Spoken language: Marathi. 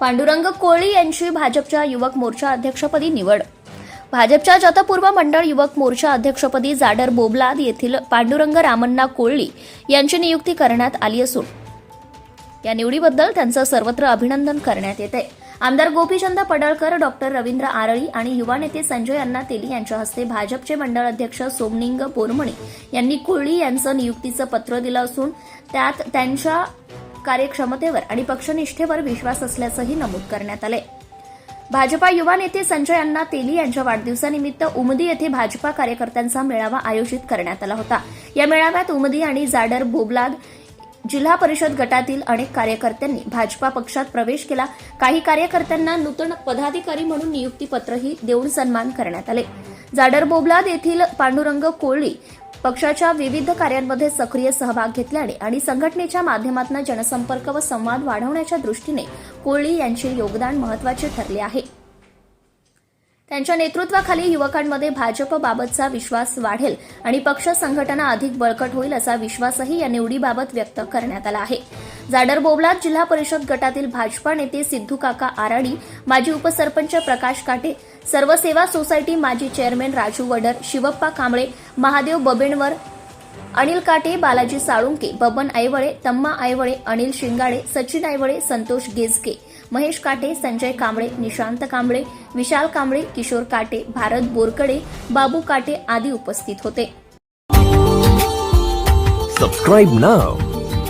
पांडुरंग कोळी यांची भाजपच्या युवक मोर्चा अध्यक्षपदी निवड. भाजपच्या जतपूर्व मंडळ युवक मोर्चा अध्यक्षपदी जाडर बोबलाद येथील पांडुरंग रामण्णा कोळी यांची नियुक्ती करण्यात आली असून या निवडीबद्दल त्यांचं सर्वत्र अभिनंदन करण्यात येते. आमदार गोपीचंद पडळकर डॉक्टर रवींद्र आरळी आणि युवा नेते संजय अण्णा तेली यांच्या हस्ते भाजपचे मंडळ अध्यक्ष सोमनिंग बोरमणे यांनी कोळी यांचं नियुक्तीचं पत्र दिलं असून त्यात त्यांच्या कार्यक्षमतेवर आणि पक्षनिष्ठेवर विश्वास असल्याचंही नमूद करण्यात आले भाजपा युवा नेते संजय अण्णा तेली यांच्या वाढदिवसानिमित्त उमदी येथे भाजपा कार्यकर्त्यांचा मेळावा आयोजित करण्यात आला होता. या मेळाव्यात उमदी आणि जाडर बोबलाद जिल्हा परिषद गटातील अनेक कार्यकर्त्यांनी भाजपा पक्षात प्रवेश केला. काही कार्यकर्त्यांना नूतन पदाधिकारी म्हणून नियुक्तीपत्रही देऊन सन्मान करण्यात आले. जाडर बोबलाद येथील पांडुरंग कोळी पक्षाच्या विविध कार्यांमध्ये सक्रिय सहभाग घेतल्याने आणि संघटनेच्या माध्यमातून जनसंपर्क व संवाद वाढवण्याच्या दृष्टीने कोळी यांचे योगदान महत्त्वाचे ठरले आहे. त्यांच्या नेतृत्वाखाली युवकांमध्ये भाजपबाबतचा विश्वास वाढेल आणि पक्ष संघटना अधिक बळकट होईल असा विश्वासही या निवडीबाबत व्यक्त करण्यात आला आहे. जाडर बोबलाद जिल्हा परिषद गटातील भाजपा नेते सिद्धू काका आराडी माजी उपसरपंच प्रकाश काटे सर्व सेवा सोसायटी माजी चेअरमॅन राजू वडर शिवप्पा कांबळे महादेव बबेणवर अनिल काटे बालाजी साळुंके बबन आयवळे तम्मा आयवळे अनिल शिंगाडे सचिन आयवळे संतोष गेजके महेश काटे संजय कांबळे निशांत कांबळे विशाल कांबळे किशोर काटे भारत बोरकडे बाबू काटे आदी उपस्थित होते.